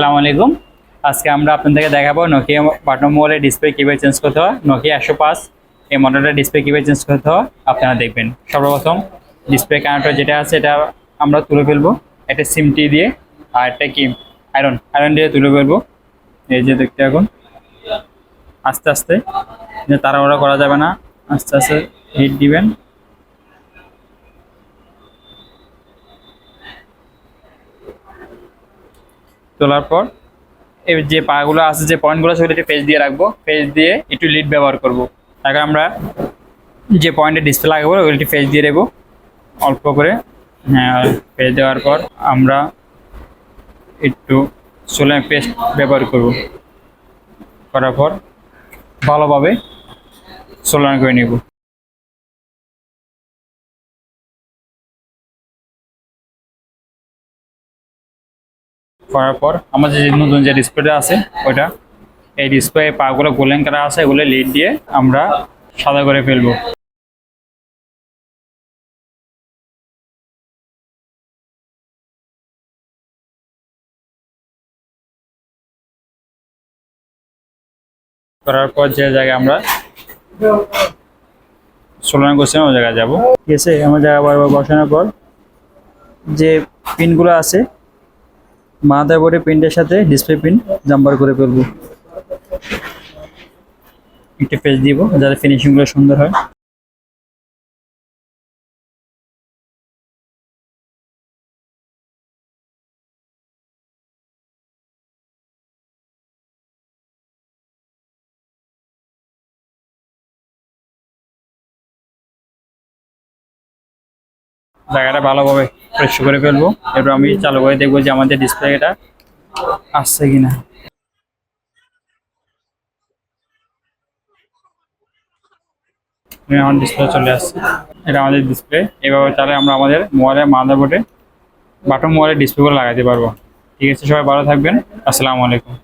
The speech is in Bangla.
আসসালামু আলাইকুম। আজকে আমরা আপনাদেরকে দেখাবো নোকিয়া বাটন মোবাইলের ডিসপ্লে কীভাবে চেঞ্জ করতে হয়। নোকিয়া একশো পাঁচ, এই মডেলটা ডিসপ্লে কীভাবে চেঞ্জ করতে হয়, আপনারা দেখবেন। সর্বপ্রথম ডিসপ্লে কানেক্টর যেটা আছে, এটা আমরা তুলে ফেলব। একটা সিমটি দিয়ে, আর একটা কি? আয়রন আয়রন দিয়ে তুলে ফেলব। এই যে দেখতে এখন আস্তে আস্তে। তাড়াহুড়া করা যাবে না। আস্তে আস্তে হিট দিবেন। তোলার পর এই যে পাগুলো আছে, যে পয়েন্টগুলো আছে ওগুলো পেজ দিয়ে রাখব। পেজ দিয়ে একটু লিড ব্যবহার করব। তারপর আমরা যে পয়েন্টে ডিসপ্লে লাগাবো ওগুলো পেজ দিয়ে দেবো অল্প করে হ্যাঁ পেজ দেওয়ার পর আমরা একটু সোলার পেস্ট ব্যবহার করব। করার পর ভালোভাবে সোলার করে নেব। করার পর আমাদের যে নতুন যে ডিসপ্লেটা আছে, ওইটা। এই ডিসপ্লে পাগুলো গোলেন করা আছে, এগুলো লিড দিয়ে আমরা সাদা করে ফেলব। করার পর যে জায়গায় আমরা সোলার করছিলাম ওই জায়গায় যাব। ঠিক আছে, আমার জায়গা বারবার বসানোর পর যে পিনগুলো আছে মাদার বোর্ডের প্রিন্টের সাথে ডিসপ্লে প্রিন্ট জাম্বার করে ফেলব। একটা পেজ দিব, যাতে ফিনিশিংগুলো সুন্দর হয়। জায়গাটা ভালোভাবে পরিষ্কার করে ফেলব। এরপর আমি চালু করে দেখব যে আমাদের ডিসপ্লেটা আসছে কিনা। আমার ডিসপ্লে চলে আসছে। এটা আমাদের ডিসপ্লে এভাবে তাহলে আমরা আমাদের মোবাইলের মাদারবোর্ডে বাটন মোবাইলের ডিসপ্লেগুলো লাগাতে পারব। ঠিক আছে, সবাই ভালো থাকবেন। আসসালামু আলাইকুম।